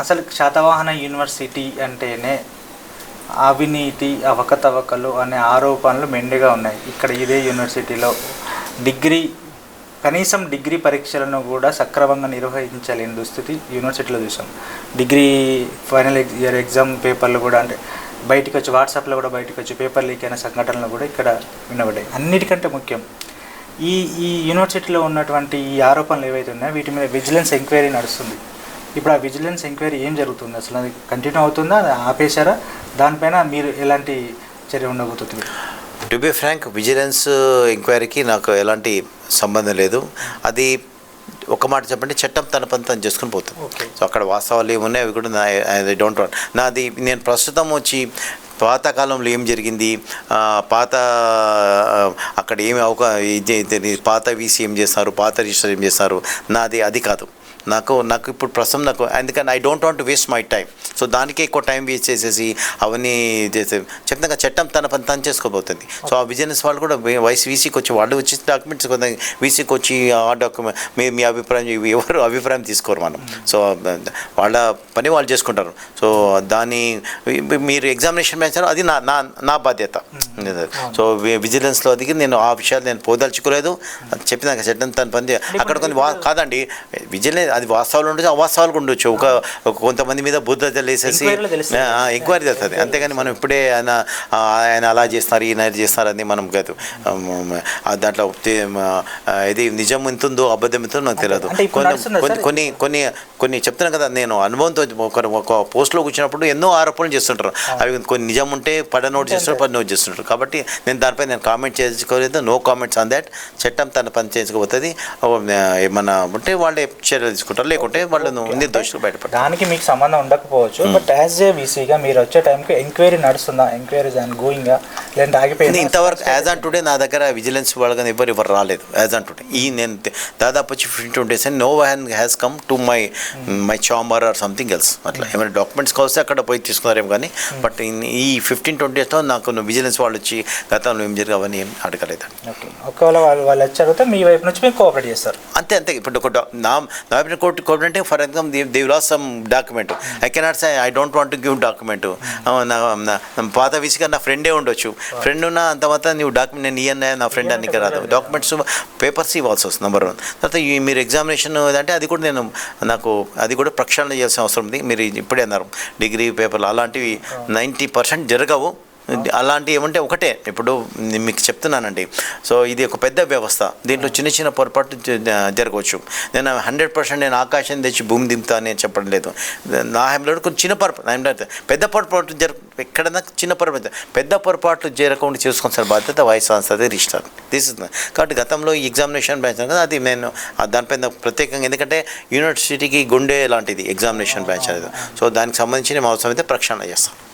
అసలు శాతవాహన యూనివర్సిటీ అంటేనే అవినీతి అవకతవకలు అనే ఆరోపణలు మెండుగా ఉన్నాయి. ఇక్కడ ఇదే యూనివర్సిటీలో. డిగ్రీ కనీసం డిగ్రీ పరీక్షలను కూడా సక్రమంగా నిర్వహించలేని దుస్థితి యూనివర్సిటీలో చూసాం. డిగ్రీ ఫైనల్ ఇయర్ ఎగ్జామ్ పేపర్లు కూడా అంటే బయటకు వచ్చి వాట్సాప్లో కూడా బయటకు వచ్చి పేపర్ లీక్ అయిన సంఘటనలు కూడా ఇక్కడ వినబడ్డాయి. అన్నిటికంటే ముఖ్యం ఈ ఈ యూనివర్సిటీలో ఉన్నటువంటి ఈ ఆరోపణలు ఏవైతే ఉన్నాయో వీటి మీద విజిలెన్స్ ఎంక్వైరీ నడుస్తుంది. ఇప్పుడు ఆ విజిలెన్స్ ఎంక్వైరీ ఏం జరుగుతుంది? అసలు అది కంటిన్యూ అవుతుందా? అది ఆపేశారా? దానిపైన మీరు ఎలాంటి చర్య ఉండబోతుంది? టు బి ఫ్రాంక్ విజిలెన్స్ ఎంక్వైరీకి నాకు ఎలాంటి సంబంధం లేదు. అది ఒక మాట చెప్పండి చట్టం తన పని తను చేసుకుని పోతుంది. సో అక్కడ వాస్తవాలు ఏమున్నాయి అవి కూడా నా ఐ డోంట్ వాంట్ నాది నేను ప్రస్తుతం వచ్చి పాతకాలంలో ఏం జరిగింది? పాత అక్కడ ఏమి అవకా ఇది- పాత వీసీ ఏం చేస్తారు? పాత రిజిస్టర్ ఏం చేస్తారు? నాది అది కాదు. నాకు నాకు ఇప్పుడు ప్రస్తుతం నాకు అందుకని I don't want waste my time so దానికే ఎక్కువ టైం వేస్ట్ చేసేసి అవన్నీ చేసే చెప్తాను చట్టం తన పని తను చేసుకోబోతుంది. సో ఆ బిజినెస్ వాళ్ళు కూడా వయసు వీసీకి వచ్చి వాళ్ళు వచ్చి డాక్యుమెంట్స్ కొంత వీసీకి వచ్చి ఆ డాక్యుమెంట్ మీ మీ అభిప్రాయం ఎవరు అభిప్రాయం తీసుకోరు మనం. సో వాళ్ళ పని వాళ్ళు చేసుకుంటారు. సో దాని మీరు ఎగ్జామినేషన్ వేసారు అది నా నా నా బాధ్యత. సో విజిలెన్స్లో దిగి నేను ఆ విషయాలు నేను పోదలుచుకోలేదు అది చెప్పినాక చట్టం తన పని అక్కడ కొన్ని వా కాదండి విజిలెన్స్ అది వాస్తవాలు ఉండొచ్చు అవాస్తవాలు ఉండొచ్చు. ఒక కొంతమంది మీద బుద్ధ తెలిసేసి. ఎంక్వైరీ చేస్తుంది అంతేగాని మనం ఇప్పుడే ఆయన ఆయన అలా చేస్తున్నారు ఈయన ఇది చేస్తున్నారని మనం కాదు. దాంట్లో ఇది నిజం ఎంత ఉందో అబద్ధం ఎంత నాకు తెలియదు కొన్ని కొన్ని? కొన్ని చెప్తున్నాను కదా నేను అనుభవంతో ఒక ఒక పోస్ట్లో కూర్చున్నప్పుడు ఎన్నో ఆరోపణలు చేస్తుంటారు. అవి కొన్ని నిజం ఉంటే పడ నోట్ చేస్తుంటారు పది నోట్ చేస్తుంటారు కాబట్టి నేను దానిపై నేను కామెంట్ చేసుకోలేదు నో కామెంట్స్ ఆన్ దాట్. చట్టం తన పని చేసుకోబోతుంది ఏమన్నా ఉంటే వాళ్ళే చర్యలు తీసుకుంటారు. లేకుంటే వాళ్ళు నిర్దోషులు బయటపడతారు. దానికి మీకు సంబంధం ఉండకపోవచ్చు బట్ యాజ్ ఏ వీసీగా మీరు వచ్చే టైంకి ఎంక్వైరీ నడుస్తుందా? ఎంక్వైరీ దాని గోయింగా? లేదంటే ఆగిపోయింది? ఇంతవరకు యాజ్ ఆన్ టుడే నా దగ్గర విజిలెన్స్ వాళ్ళని ఎవరు ఎవరు రాలేదు. As on today. ఈ నేను దాదాపు వచ్చి fifteen two days no ha has come to my my chamber or something else అట్లా. ఏమైనా డాక్యుమెంట్స్ కావస్తే అక్కడ పోయి తీసుకున్నారేమో కానీ బట్ ఈ ఈ ఫిఫ్టీన్ ట్వంటీ డేస్లో నాకు విజిలెన్స్ వాళ్ళు వచ్చి గతంలో ఏం జరిగావని అవన్నీ అడగలేదు. ఓకే. ఒకవేళ వాళ్ళు వాళ్ళు వచ్చి అడిగితే మీ వైపు నుంచి మీరు కోఆపరేట్ చేస్తారు. అంతే అంతే. ఇప్పుడు ఒక నా నా కోర్టు కోర్టు అంటే for example they they loss some document I cannot say I don't want give document నా పాత విసిగా నా ఫ్రెండే ఉండొచ్చు. ఫ్రెండ్ ఉన్న అంత మాత్రం నీవు డాక్యుమెంట్ నేను ఇయ్యన్నా నా ఫ్రెండ్ అన్ని రాదు. డాక్యుమెంట్స్ పేపర్స్ ఇవ్వాల్సి వస్తుంది నెంబర్ వన్ తర్వాత ఈ మీరు ఎగ్జామినేషన్ అంటే అది కూడా నేను నాకు అది కూడా ప్రక్షాళన చేయాల్సిన అవసరం ఉంది. మీరు ఇప్పుడే అన్నారు డిగ్రీ పేపర్లు అలాంటివి నైంటీ పర్సెంట్ జరగవు. అలాంటివి ఏమంటే ఒకటే. ఇప్పుడు మీకు చెప్తున్నానండి. సో ఇది ఒక పెద్ద వ్యవస్థ. దీంట్లో చిన్న చిన్న పొరపాటు జ- జరగవచ్చు. నేను హండ్రెడ్ పర్సెంట్ నేను ఆకాశం తెచ్చి భూమి దింపుతా అని చెప్పడం లేదు. నా హెమ్లో కొంచెం చిన్న పొరపాటు పెద్ద పొరపాటు జర ఎక్కడన్నా చిన్న పొరపాటు పెద్ద పొరపాట్లు జరగకుండా చేసుకోవాల్సిన బాధ్యత వైస్ ఛాన్సలర్ రిజిస్టర్ తీసుకుంది కాబట్టి గతంలో ఈ ఎగ్జామినేషన్ బ్యాచ్ కదా అది నేను దానిపైన ప్రత్యేకంగా ఎందుకంటే యూనివర్సిటీకి గుండె లాంటిది ఎగ్జామినేషన్ బ్యాచ్ అనేది. సో దానికి సంబంధించి మేము అవసరమైతే ప్రక్షాళన చేస్తాం.